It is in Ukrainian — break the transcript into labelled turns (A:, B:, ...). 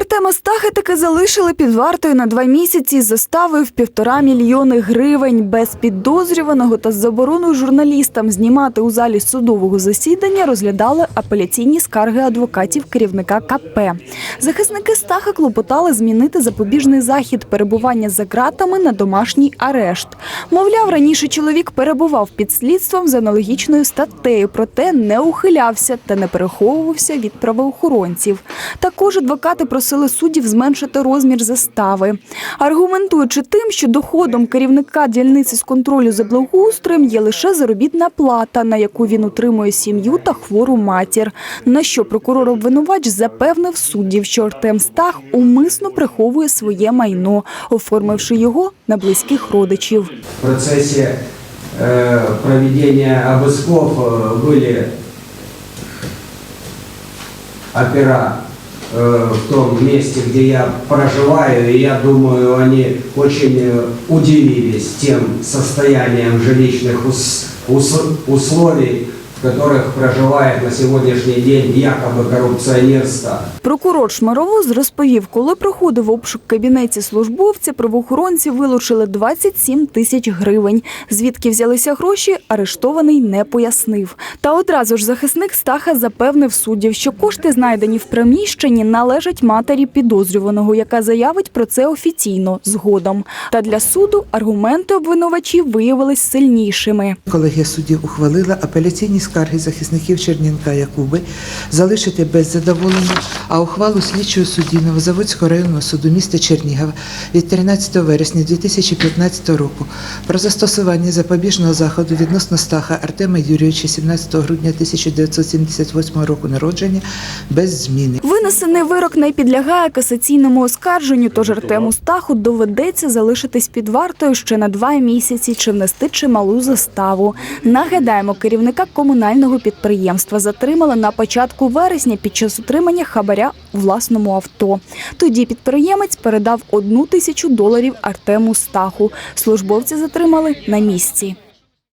A: Артема Стахи таки залишили під вартою на два місяці з заставою в півтора мільйони гривень. Без підозрюваного та з забороною журналістам знімати у залі судового засідання розглядали апеляційні скарги адвокатів керівника КП. Захисники Стаха клопотали змінити запобіжний захід перебування за ґратами на домашній арешт. Мовляв, раніше чоловік перебував під слідством за аналогічною статтею, проте не ухилявся та не переховувався від правоохоронців. Також адвокати просили суддів зменшити розмір застави, аргументуючи тим, що доходом керівника дільниці з контролю за благоустроєм є лише заробітна плата, на яку він утримує сім'ю та хвору матір. На що прокурор обвинувач запевнив суддів, що Артем Стах умисно приховує своє майно, оформивши його на близьких родичів.
B: В процессе э, проведения обысков э, были опера э, в том месте, где я проживаю, и я думаю, они очень э, удивились тем состоянием жилищных ус- условий, в которых проживает на сегодняшний день якобы коррупционер Стах.
A: Прокурор Шмаровоз розповів, коли проходив обшук в кабінеті службовця, правоохоронці вилучили 27 тисяч гривень. Звідки взялися гроші, арештований не пояснив. Та одразу ж захисник Стаха запевнив суддів, що кошти, знайдені в приміщенні, належать матері підозрюваного, яка заявить про це офіційно згодом. Та для суду аргументи обвинувачів виявились сильнішими.
C: Колегія суддів ухвалила апеляційні скарги захисників Чернінка Якуби залишити без задоволення, а ухвалу слідчого судді Новозаводського районного суду міста Чернігова від 13 вересня 2015 року про застосування запобіжного заходу відносно Стаха Артема Юрійовича 17 грудня 1978 року народження без зміни.
A: Винесений вирок не підлягає касаційному оскарженню, тож Артему Стаху доведеться залишитись під вартою ще на два місяці чи внести чималу заставу. Нагадаємо, керівника комунального підприємства затримали на початку вересня під час утримання хабаря у власному авто. Тоді підприємець передав одну тисячу доларів Артему Стаху. Службовці затримали на місці.